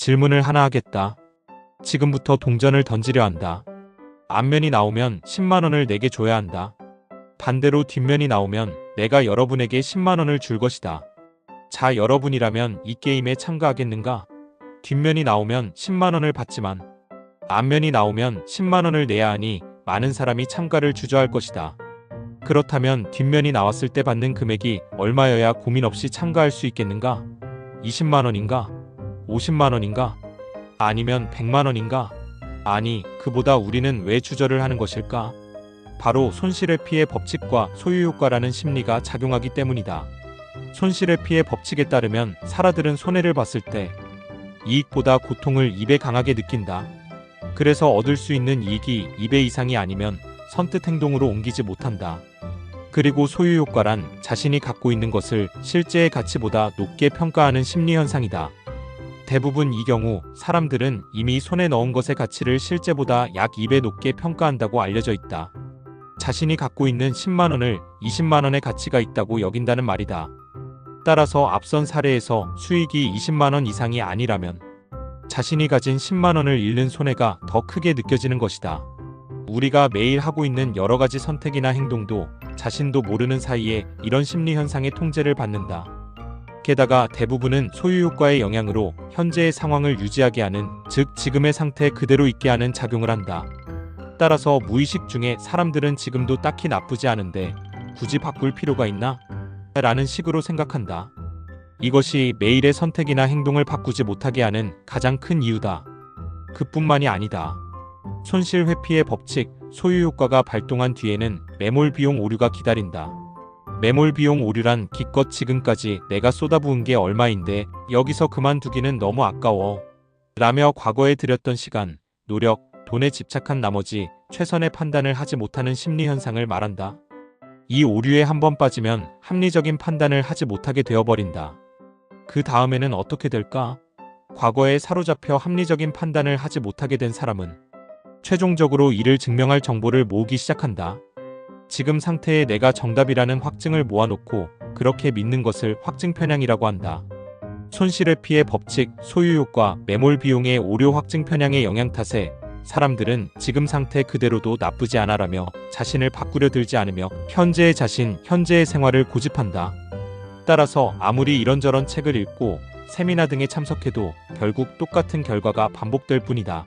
질문을 하나 하겠다. 지금부터 동전을 던지려 한다. 앞면이 나오면 10만 원을 내게 줘야 한다. 반대로 뒷면이 나오면 내가 여러분에게 10만 원을 줄 것이다. 자, 여러분이라면 이 게임에 참가하겠는가? 뒷면이 나오면 10만 원을 받지만 앞면이 나오면 10만 원을 내야 하니 많은 사람이 참가를 주저할 것이다. 그렇다면 뒷면이 나왔을 때 받는 금액이 얼마여야 고민 없이 참가할 수 있겠는가? 20만 원인가? 50만 원인가? 아니면 100만 원인가? 아니, 그보다 우리는 왜 주저를 하는 것일까? 바로 손실의 피해 법칙과 소유 효과라는 심리가 작용하기 때문이다. 손실의 피해 법칙에 따르면 사라들은 손해를 봤을 때 이익보다 고통을 2배 강하게 느낀다. 그래서 얻을 수 있는 이익이 2배 이상이 아니면 선뜻 행동으로 옮기지 못한다. 그리고 소유 효과란 자신이 갖고 있는 것을 실제의 가치보다 높게 평가하는 심리 현상이다. 대부분 이 경우 사람들은 이미 손에 넣은 것의 가치를 실제보다 약 2배 높게 평가한다고 알려져 있다. 자신이 갖고 있는 10만 원을 20만 원의 가치가 있다고 여긴다는 말이다. 따라서 앞선 사례에서 수익이 20만 원 이상이 아니라면 자신이 가진 10만 원을 잃는 손해가 더 크게 느껴지는 것이다. 우리가 매일 하고 있는 여러 가지 선택이나 행동도 자신도 모르는 사이에 이런 심리 현상의 통제를 받는다. 게다가 대부분은 소유 효과의 영향으로 현재의 상황을 유지하게 하는, 즉 지금의 상태 그대로 있게 하는 작용을 한다. 따라서 무의식 중에 사람들은 지금도 딱히 나쁘지 않은데 굳이 바꿀 필요가 있나? 라는 식으로 생각한다. 이것이 매일의 선택이나 행동을 바꾸지 못하게 하는 가장 큰 이유다. 그뿐만이 아니다. 손실 회피의 법칙, 소유 효과가 발동한 뒤에는 매몰 비용 오류가 기다린다. 매몰 비용 오류란 기껏 지금까지 내가 쏟아부은 게 얼마인데 여기서 그만두기는 너무 아까워. 라며 과거에 들였던 시간, 노력, 돈에 집착한 나머지 최선의 판단을 하지 못하는 심리 현상을 말한다. 이 오류에 한번 빠지면 합리적인 판단을 하지 못하게 되어버린다. 그 다음에는 어떻게 될까? 과거에 사로잡혀 합리적인 판단을 하지 못하게 된 사람은 최종적으로 이를 증명할 정보를 모으기 시작한다. 지금 상태에 내가 정답이라는 확증을 모아놓고 그렇게 믿는 것을 확증 편향이라고 한다. 손실의 피해 법칙, 소유 효과, 매몰 비용의 오류 확증 편향의 영향 탓에 사람들은 지금 상태 그대로도 나쁘지 않아라며 자신을 바꾸려 들지 않으며 현재의 자신, 현재의 생활을 고집한다. 따라서 아무리 이런저런 책을 읽고 세미나 등에 참석해도 결국 똑같은 결과가 반복될 뿐이다.